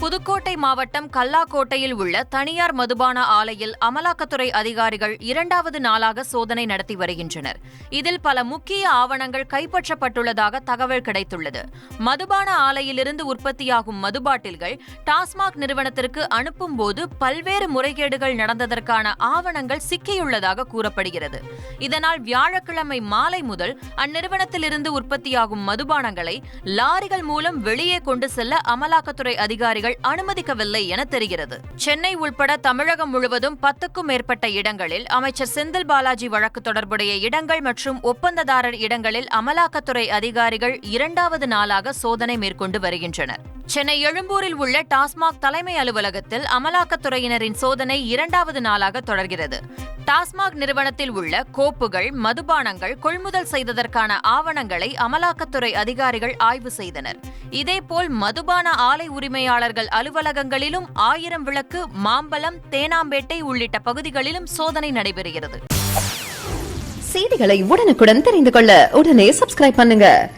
புதுக்கோட்டை மாவட்டம் கல்லாக்கோட்டையில் உள்ள தனியார் மதுபான ஆலையில் அமலாக்கத்துறை அதிகாரிகள் இரண்டாவது நாளாக சோதனை நடத்தி வருகின்றனர். இதில் பல முக்கிய ஆவணங்கள் கைப்பற்றப்பட்டுள்ளதாக தகவல் கிடைத்துள்ளது. மதுபான ஆலையிலிருந்து உற்பத்தியாகும் மதுபாட்டில்கள் டாஸ்மாக் நிறுவனத்திற்கு அனுப்பும் போது பல்வேறு முறைகேடுகள் நடந்ததற்கான ஆவணங்கள் சிக்கியுள்ளதாக கூறப்படுகிறது. இதனால் வியாழக்கிழமை மாலை முதல் அந்நிறுவனத்திலிருந்து உற்பத்தியாகும் மதுபானங்களை லாரிகள் மூலம் வெளியே கொண்டு செல்ல அமலாக்கத்துறை அதிகாரிகள் அனுமதிக்கவில்லை என தெரிகிறது. சென்னை உள்பட தமிழகம் முழுவதும் பத்துக்கும் மேற்பட்ட இடங்களில் அமைச்சர் செந்தில் பாலாஜி வழக்கு தொடர்புடைய இடங்கள் மற்றும் ஒப்பந்ததாரர் இடங்களில் அமலாக்கத்துறை அதிகாரிகள் இரண்டாவது நாளாக சோதனை மேற்கொண்டு வருகின்றனர். சென்னை எழும்பூரில் உள்ள டாஸ்மாக் தலைமை அலுவலகத்தில் அமலாக்கத்துறையினரின் சோதனை இரண்டாவது நாளாக தொடர்கிறது. டாஸ்மாக் நிறுவனத்தில் உள்ள கோப்புகள் மதுபானங்கள் கொள்முதல் செய்ததற்கான ஆவணங்களை அமலாக்கத்துறை அதிகாரிகள் ஆய்வு செய்தனர். இதேபோல் மதுபான ஆலை உரிமையாளர்கள் அலுவலகங்களிலும் ஆயிரம் விளக்கு மாம்பலம் தேனாம்பேட்டை உள்ளிட்ட பகுதிகளிலும் சோதனை நடைபெறுகிறது. செய்திகளை உடனுக்குடன் தெரிந்து கொள்ள உடனே சப்ஸ்கிரைப் பண்ணுங்க.